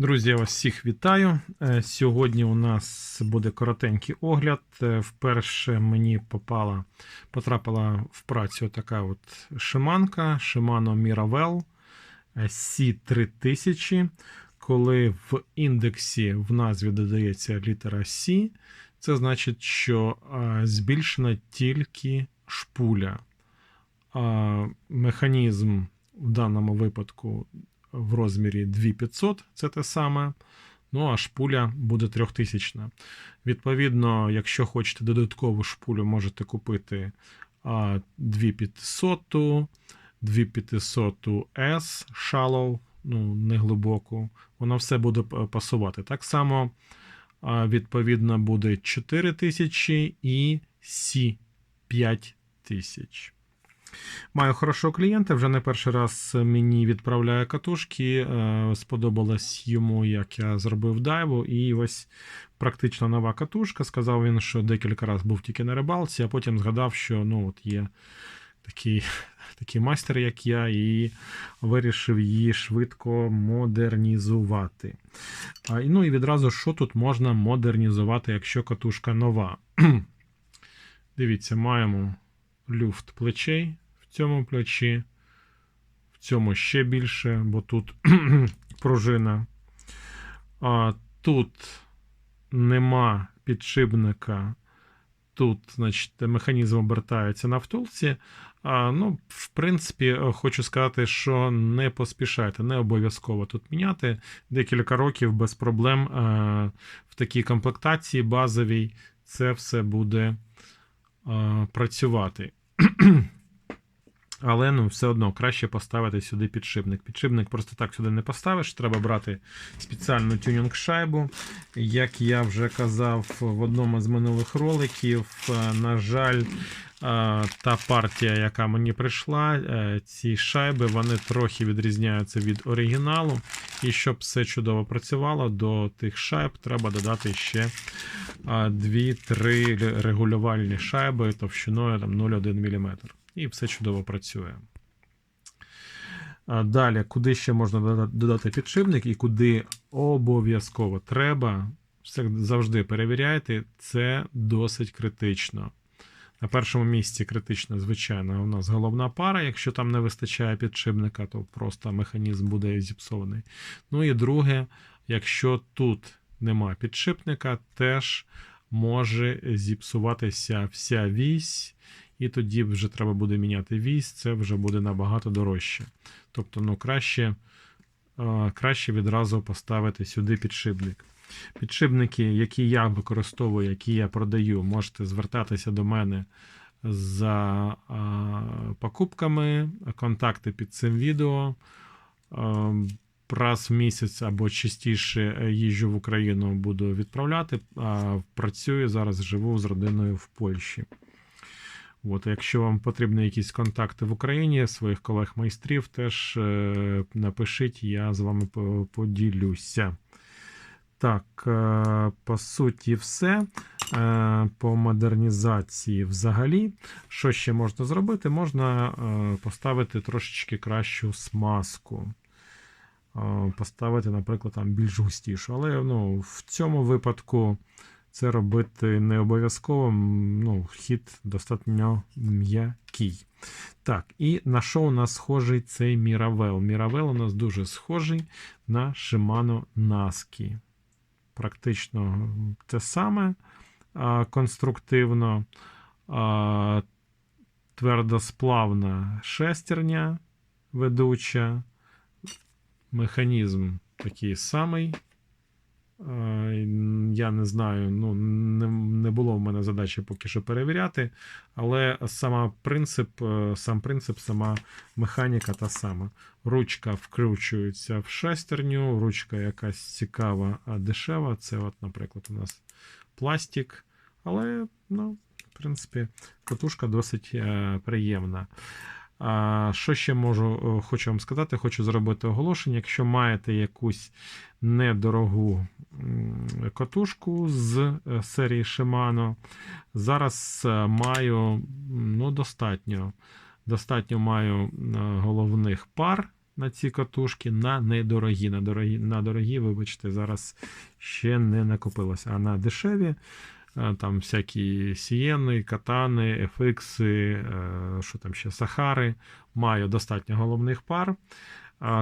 Друзі, я вас всіх вітаю. Е, Сьогодні у нас буде коротенький огляд. Е, Вперше мені попала, потрапила в працю така от шиманка Shimano Miravel C3000. Коли в індексі в назві додається літера C, це значить, що е, збільшена тільки шпуля. Механізм в даному випадку в розмірі 2500, це те саме. Ну, а шпуля буде 3000. Відповідно, якщо хочете додаткову шпулю, можете купити а, 2500, 2500 S Shallow, ну, не глибоку. Воно все буде пасувати. Так само, відповідно, буде 4000 і C 5000. Маю хорошого клієнта, вже не перший раз мені відправляє катушки. Е, Сподобалось йому, як я зробив дайву. І ось практично нова катушка. Сказав він, що декілька разів був тільки на рибалці, а потім згадав, що ну, от є такий, такий майстер, як я, і вирішив її швидко модернізувати. Ну і відразу, що тут можна модернізувати, якщо катушка нова. Дивіться, маємо люфт плечей цьому плечі, в цьому ще більше, бо тут пружина. А тут нема підшипника. Тут, значить, механізм обертається на втулці. А, ну, в принципі, хочу сказати, що не поспішайте, не обов'язково тут міняти. Декілька років без проблем а, в такій комплектації базовій це все буде а, працювати. Але ну, все одно краще поставити сюди підшипник. Підшипник просто так сюди не поставиш. Треба брати спеціальну тюнінг шайбу. Як я вже казав в одному з минулих роликів, е, на жаль, е, та партія, яка мені прийшла, е, ці шайби вони трохи відрізняються від оригіналу. І щоб все чудово працювало, до тих шайб треба додати ще 2-3 регулювальні шайби товщиною там, 0,1 мм. І все чудово працює. Далі, куди ще можна додати підшипник і куди обов'язково треба, завжди перевіряйте, це досить критично. На першому місці критично, звичайно, у нас головна пара. Якщо там не вистачає підшипника, то просто механізм буде зіпсований. Ну і друге, якщо тут нема підшипника, теж може зіпсуватися вся вісь, і тоді вже треба буде міняти вісь, це вже буде набагато дорожче. Тобто, ну, краще, краще відразу поставити сюди підшипник. Підшипники, які я використовую, які я продаю, можете звертатися до мене за покупками. Контакти під цим відео. Раз в місяць або частіше е, їжджу в Україну, буду відправляти. А працюю зараз, живу з родиною в Польщі. От, якщо вам потрібні якісь контакти в Україні, своїх колег-майстрів, теж е, напишіть, я з вами поділюся. Так, е, по суті, все. Е, По модернізації взагалі. Що ще можна зробити? Можна е, поставити трошечки кращу смазку. Е, Поставити, наприклад, там більш густішу. Але ну, в цьому випадку це робити не обов'язково. Ну, хід достатньо м'який. Так, і на що у нас схожий цей Міравел? Міравел у нас дуже схожий на Shimano Naski. Практично те саме конструктивно. Твердосплавна шестерня ведуча. Механізм такий самий. Я не знаю, ну не, не було в мене задачі поки що перевіряти, але сама принцип, е, сам принцип, сама механіка та сама. Ручка вкручується в шестерню, ручка якась цікава, а дешева. Це, от, наприклад, у нас пластик. Але, ну, в принципі, катушка досить е, приємна. Що ще можу, е, хочу вам сказати? Хочу зробити оголошення. Якщо маєте якусь недорогу катушку з е, серії Shimano, зараз е, маю ну, достатньо. Достатньо маю головних пар на ці катушки, на недорогі. На дорогі, на дорогі, вибачте, зараз ще не накопилося. А на дешеві там всякі сієни, катани, FX, е, що там ще, Сахари. Маю достатньо головних пар.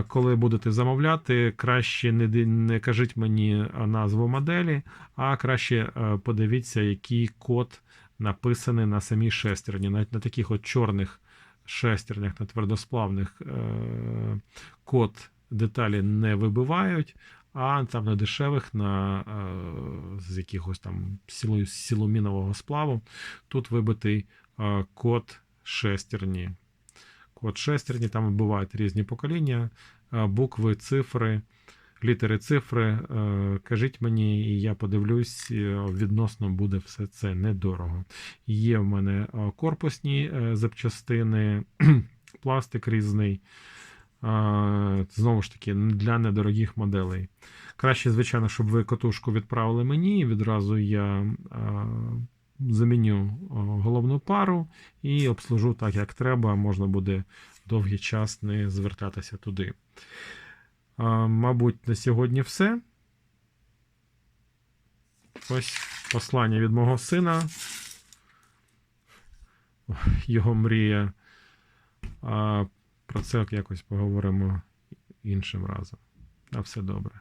Коли будете замовляти, краще не, не кажіть мені назву моделі, а краще е, подивіться, який код написаний на самій шестерні. На, на таких от чорних шестернях, на твердосплавних е, код деталі не вибивають, а там на дешевих, на, е, з якихось там сілу, силумінового сплаву, тут вибитий е, код шестерні. Код шестерні, там бувають різні покоління, е, букви, цифри, літери цифри. Кажіть мені, і я подивлюсь, відносно буде все це недорого. Є в мене корпусні запчастини, пластик різний. Знову ж таки, для недорогих моделей. Краще, звичайно, щоб ви катушку відправили мені, відразу я заміню головну пару і обслужу так, як треба. Можна буде довгий час не звертатися туди. Мабуть, на сьогодні все. Ось послання від мого сина. Його мрія. Про це якось поговоримо іншим разом. На все добре.